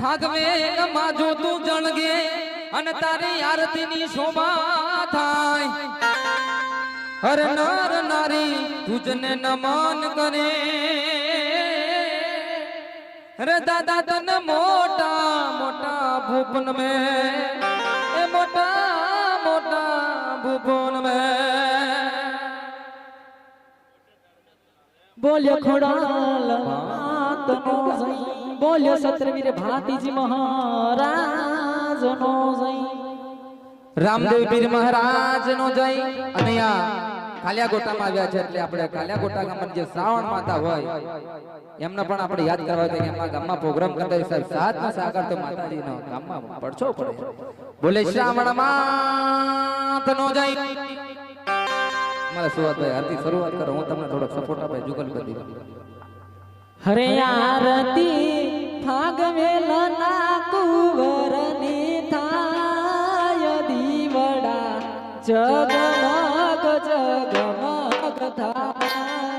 ફાગવે માં જો તું જણગે અને તારી આરતીની શોભા થાય. હર નર નારી તુજને નમન કરે. રે દાદા તન મોટા મોટા ભૂપન મે. એ મોટા મોટા ભૂપન મે. બોલ્યો ખોડાલ તનો જઈ બોલ્યો સત્રવીર ભાતીજી મહારાજ નો જઈ રામદેવ પીર મહારાજ નો જઈ અને આ કાલિયા ગોટામાં આવ્યા છે એટલે આપણે કાલિયા ગોટા ગામમાં જે શ્રાવણ માતા હોય એમને પણ આપણે યાદ કરવા જોઈએ એમના ગામમાં પ્રોગ્રામ કરતા સાહેબ સાતમાં સાગર તો માતાજીનો ગામમાં પડછો પડે. બોલે શ્રાવણ માત નો જય. મારા સુવાતભાઈ આરતી શરૂઆત કરો. હું તમને થોડોક સપોર્ટ આપે જુગલ કરી હરે આરતી ફાગવેલ ના કુંવરની થાય દીવડા જગમગ જગમગ થાય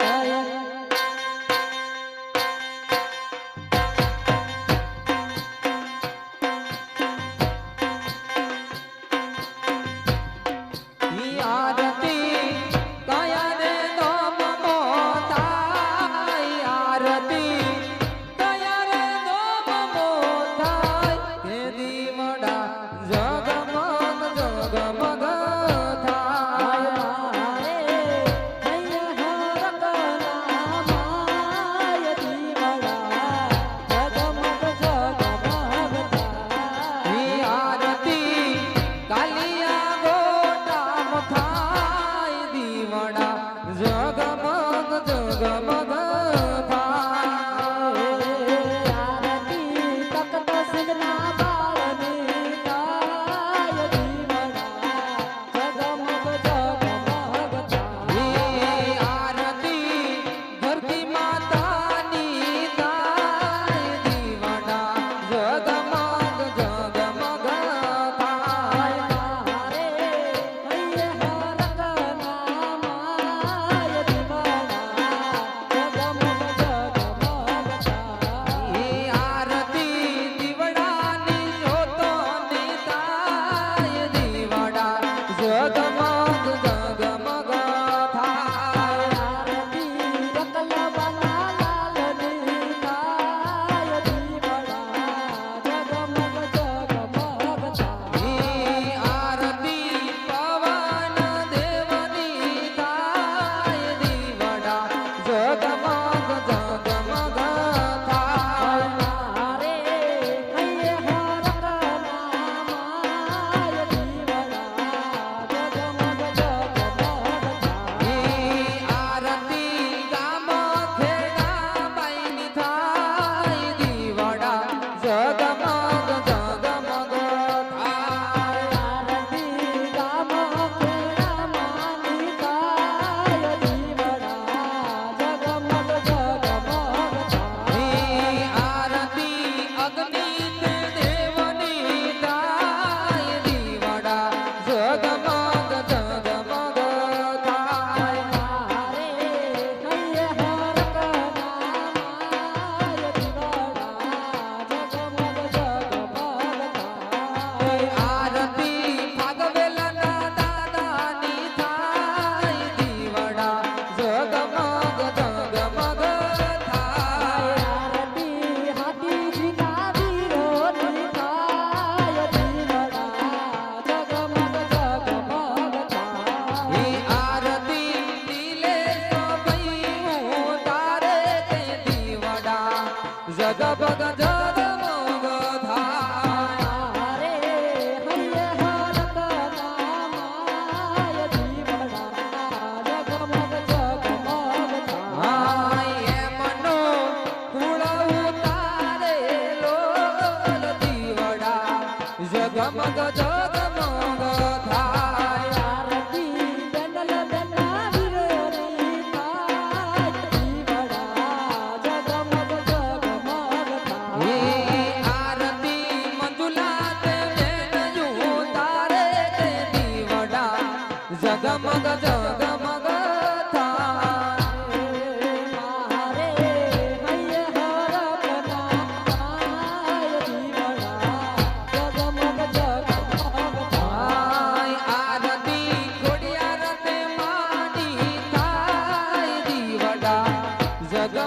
જગમગ જગમગ થાય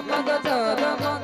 મગજ રમગ